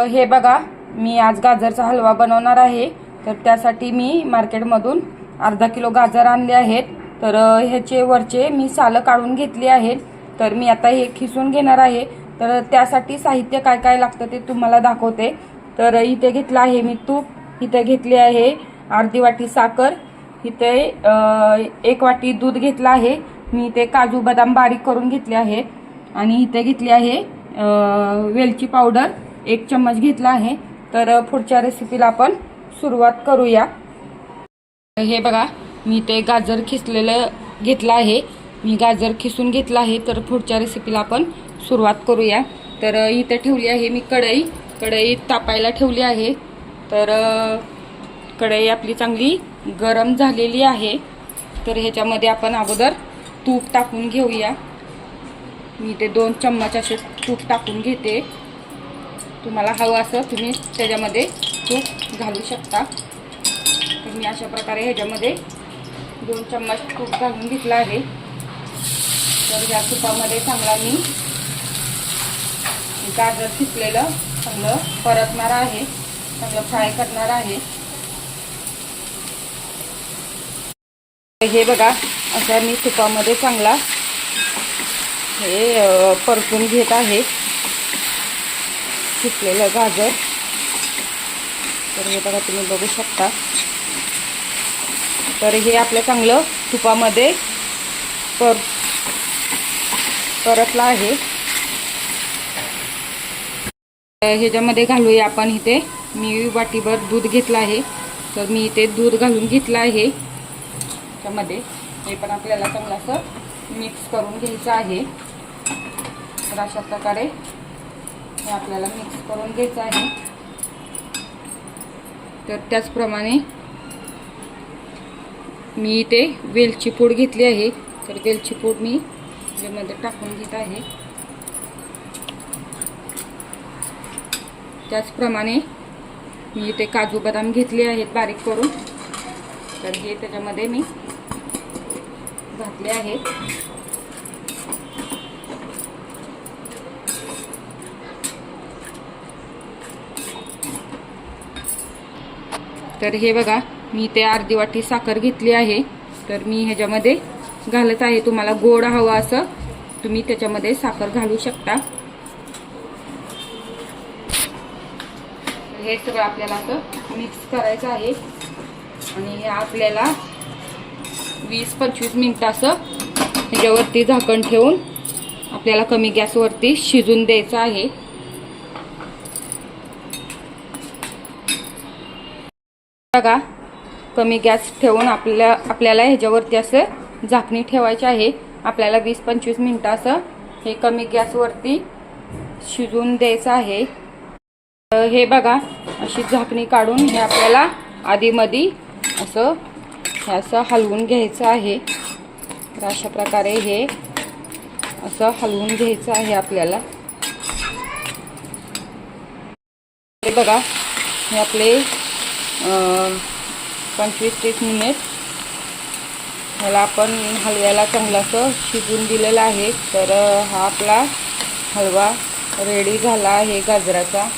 हे बघा मी आज गाजरचा हलवा बनवणार आहे. तर त्यासाठी मी मार्केटमधून अर्धा किलो गाजर आणले आहेत. तर ह्याचे वरचे मी सालं काढून घेतली आहेत. तर मी आता हे खिसून घेणार आहे. तर त्यासाठी साहित्य काय काय लागतं ते तुम्हाला दाखवते. तर इथे घेतलं आहे मी तूप इथे घेतली आहे अर्धी वाटी साखर इथे एक वाटी दूध घेतलं आहे. मी इथे काजू बदाम बारीक करून घेतले आहे. आणि इथे घेतली आहे वेलची पावडर. एक चम्मच घेतला आहे. तर पुढच्या रेसिपीला आपण सुरुवात करूया. हे बघा मी ते गाजर खिसलेलं घेतलं आहे. मी गाजर खिसून घेतलं आहे. तर पुढच्या रेसिपीला आपण सुरुवात करूया. तर इथे ठेवली आहे मी कढई. कढई तापायला ठेवली आहे. तर कढई आपली चांगली गरम झालेली आहे. तर ह्याच्यामध्ये आपण अगोदर तूप टाकून घेऊया. मी ते दोन चम्मच असे तूप टाकून घेते. तुम्हाला हवं असं तुम्ही त्याच्यामध्ये तूप घालू शकता. तर मी अशा प्रकारे ह्याच्यामध्ये दोन चम्मच तूप घालून घेतला आहे. तर या तुपामध्ये चांगला मी गाजर शिकलेलं चांगलं परतणार आहे. चांगलं फ्राय करणार आहे. हे बघा अशा मी तुपामध्ये चांगला हे परतून घेत आहे. शिकलेलं गाजर. तर हे बघा तुम्ही बघू शकता. तर हे आपलं चांगलं तुपामध्ये पर परतलं आहे. तर ह्याच्यामध्ये घालूया आपण इथे. मी वाटीभर दूध घेतलं आहे. तर मी इथे दूध घालून घेतलं आहे. त्यामध्ये हे पण आपल्याला चांगलं असं मिक्स करून घ्यायचं आहे. तर अशा प्रकारे हे आपल्याला मिक्स करून घ्यायचं आहे. तर त्याचप्रमाणे मी इथे वेलची पूड घेतली आहे. तर वेलची पूड मी याच्यामध्ये टाकून घेत आहे. त्याचप्रमाणे मी इथे काजू बदाम घेतले आहेत बारीक करून. तर हे त्याच्यामध्ये मी घातले आहेत. तर हे बघा मी ते अर्धी वाटी साखर घेतली आहे. तर मी ह्याच्यामध्ये घालत आहे. तुम्हाला गोड हवं असं तुम्ही त्याच्यामध्ये साखर घालू शकता. हे सगळं आपल्याला असं मिक्स करायचं आहे. आणि हे आपल्याला वीस पंचवीस मिनटं असं ह्याच्यावरती झाकण ठेवून आपल्याला कमी गॅसवरती शिजून द्यायचं आहे. बघा. कमी गॅस ठेवून आपल्या आपल्याला ह्याच्यावरती असं झाकणी ठेवायची आहे. आपल्याला वीस पंचवीस मिनटं असं हे कमी गॅसवरती शिजून द्यायचं आहे. तर हे बघा अशी झाकणी काढून हे आपल्याला आधीमधी असं हे असं हलवून घ्यायचं आहे. तर अशा प्रकारे हे असं हलवून घ्यायचं आहे आपल्याला. हे बघा हे आपले पंचवीस तीस मिनिट. ह्याला आपण हलव्याला चांगलासं असं शिजून दिलेलं आहे. तर हा आपला हलवा रेडी झाला आहे गाजराचा.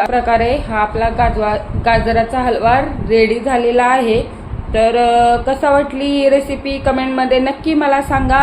प्रकारे हा आपला गाजवा गाजराचा हलवा रेडी झालेला आहे. तर कसा वाटली ही रेसिपी कमेंटमध्ये नक्की मला सांगा.